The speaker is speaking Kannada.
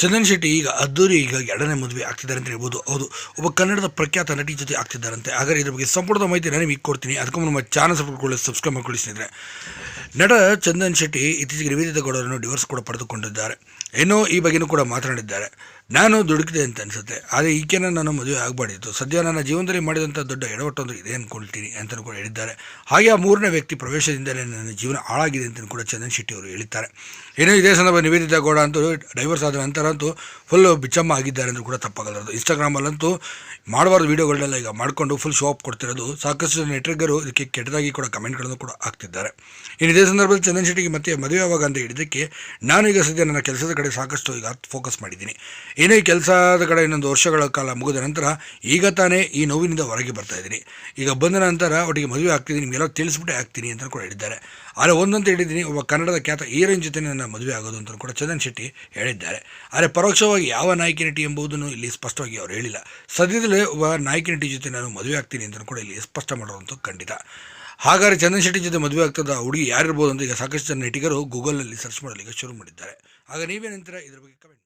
ಚಂದನ್ ಶೆಟ್ಟಿ ಈಗ ಅದ್ದೂರಿ ಈಗ ಎರಡನೇ ಮದುವೆ ಆಗ್ತಿದ್ದಾರೆ ಅಂತ ಹೇಳ್ಬೋದು. ಹೌದು, ಒಬ್ಬ ಕನ್ನಡದ ಪ್ರಖ್ಯಾತ ನಟಿ ಜೊತೆ ಆಗ್ತಿದ್ದಾರಂತೆ. ಹಾಗಾದ್ರೆ ಇದ್ರ ಬಗ್ಗೆ ಸಂಪೂರ್ಣ ಮಾಹಿತಿ ನಾನು ನಿಮಗೆ ಕೊಡ್ತೀನಿ. ಅದಕ್ಕೂ ನಮ್ಮ ಚಾನಲ್ ಸಬ್ಸ್ಕ್ರೈಬ್ ಸಬ್ಸ್ಕ್ರೈಬ್ ಮಾಡ್ಕೊಳ್ಳಿ ನಟ ಚಂದನ್ ಶೆಟ್ಟಿ ಇತ್ತೀಚೆಗೆ ನಿವೇದಿತ ಗೌಡರನ್ನು ಡಿವೋರ್ಸ್ ಕೂಡ ಪಡೆದುಕೊಂಡಿದ್ದಾರೆ. ಏನೋ ಈ ಬಗ್ಗೆನೂ ಕೂಡ ಮಾತನಾಡಿದ್ದಾರೆ. ನಾನು ದುಡುಕಿದೆ ಅಂತ ಅನಿಸುತ್ತೆ. ಆದರೆ ಈಕೆನ ನಾನು ಮದುವೆ ಆಗಬಾರ್ದಿತ್ತು. ಸದ್ಯ ನನ್ನ ಜೀವನದಲ್ಲಿ ಮಾಡಿದಂಥ ದೊಡ್ಡ ಎಡವಟ್ಟೊಂದು ಇದೆ ಅಂದ್ಕೊಳ್ತೀನಿ ಅಂತಲೂ ಕೂಡ ಹೇಳಿದ್ದಾರೆ. ಹಾಗೆ ಆ ಮೂರನೇ ವ್ಯಕ್ತಿ ಪ್ರವೇಶದಿಂದಲೇ ನನ್ನ ಜೀವನ ಹಾಳಾಗಿದೆ ಅಂತಲೂ ಕೂಡ ಚಂದನ್ ಶೆಟ್ಟಿ ಅವರು ಹೇಳಿದ್ದಾರೆ. ಏನೋ ಇದೇ ಸಂದರ್ಭ ನಿವೇದಿತ ಗೌಡ ಅಂತೂ ಡೈವರ್ಸ್ ಆದ ನಂತರ ಅಂತೂ ಫುಲ್ ಬಿಚ್ಚಮ್ಮ ಆಗಿದ್ದಾರೆ ಅಂದರೂ ಕೂಡ ತಪ್ಪಾಗಲಾರದು ಇನ್ಸ್ಟಾಗ್ರಾಮಲ್ಲಂತೂ ಮಾಡಬಾರ್ದು ವೀಡಿಯೋಗಳನ್ನೆಲ್ಲ ಈಗ ಮಾಡಿಕೊಂಡು ಫುಲ್ ಶೋ ಆಫ್ ಕೊಡ್ತಿರೋದು. ಸಾಕಷ್ಟು ನೆಟ್ರಿಗರು ಇದಕ್ಕೆ ಕೆಟ್ಟದಾಗಿ ಕೂಡ ಕಮೆಂಟ್ಗಳನ್ನು ಕೂಡ ಹಾಕ್ತಿದ್ದಾರೆ. ಇನ್ನು ಇದೇ ಸಂದರ್ಭದಲ್ಲಿ ಚಂದನ್ ಶೆಟ್ಟಿಗೆ ಮತ್ತೆ ಮದುವೆ ಆವಾಗ ಅಂತ ಹೇಳಿದ್ದಕ್ಕೆ ನಾನು ಈಗ ಸದ್ಯ ನನ್ನ ಕೆಲಸದ ಕಡೆ ಸಾಕಷ್ಟು ಈಗ ಫೋಕಸ್ ಮಾಡಿದ್ದೀನಿ. ಏನೇ ಕೆಲಸದ ಕಡೆ ಇನ್ನೊಂದು ವರ್ಷಗಳ ಕಾಲ ಮುಗಿದ ನಂತರ ಈಗ ತಾನೇ ಈ ನೋವಿನಿಂದ ಹೊರಗೆ ಬರ್ತಾ ಇದ್ದೀನಿ. ಈಗ ಬಂದ ನಂತರ ಒಟ್ಟಿಗೆ ಮದುವೆ ಆಗ್ತಿದ್ದೀನಿ. ನಿಮಗೆಲ್ಲ ತಿಳಿಸ್ಬಿಟ್ಟೆ ಆಗ್ತೀನಿ ಅಂತ ಕೂಡ ಹೇಳಿದ್ದಾರೆ. ಆದರೆ ಒಂದಂತ ಹೇಳಿದ್ದೀನಿ, ಒಬ್ಬ ಕನ್ನಡದ ಖ್ಯಾತ ಹೀರೋಯಿನ್ ಜೊತೆ ನನ್ನ ಮದುವೆ ಆಗೋದು ಅಂತ ಕೂಡ ಚಂದನ್ ಶೆಟ್ಟಿ ಹೇಳಿದ್ದಾರೆ. ಆದರೆ ಪರೋಕ್ಷವಾಗಿ ಯಾವ ನಾಯಕಿ ನಟಿ ಎಂಬುದನ್ನು ಇಲ್ಲಿ ಸ್ಪಷ್ಟವಾಗಿ ಅವರು ಹೇಳಿಲ್ಲ. ಸದ್ಯದಲ್ಲೇ ಒಬ್ಬ ನಾಯಕಿ ನಟಿ ಜೊತೆ ನಾನು ಮದುವೆ ಆಗ್ತೀನಿ ಅಂತ ಕೂಡ ಇಲ್ಲಿ ಸ್ಪಷ್ಟ ಮಾಡೋದಂತೂ ಖಂಡಿತ. ಹಾಗಾದರೆ ಚಂದನ್ ಶೆಟ್ಟಿ ಜೊತೆ ಮದುವೆ ಆಗ್ತದ ಹುಡುಗಿ ಯಾರಿರ್ಬೋದು ಅಂತ ಈಗ ಸಾಕಷ್ಟು ಜನ ನಟಿಗರು ಗೂಗಲ್ನಲ್ಲಿ ಸರ್ಚ್ ಮಾಡಲಿಕ್ಕೆ ಶುರು ಮಾಡಿದ್ದಾರೆ. ಆಗ ನೀವೇನಂತೀರ ಇದ್ರ ಬಗ್ಗೆ ಕಮೆಂಟ್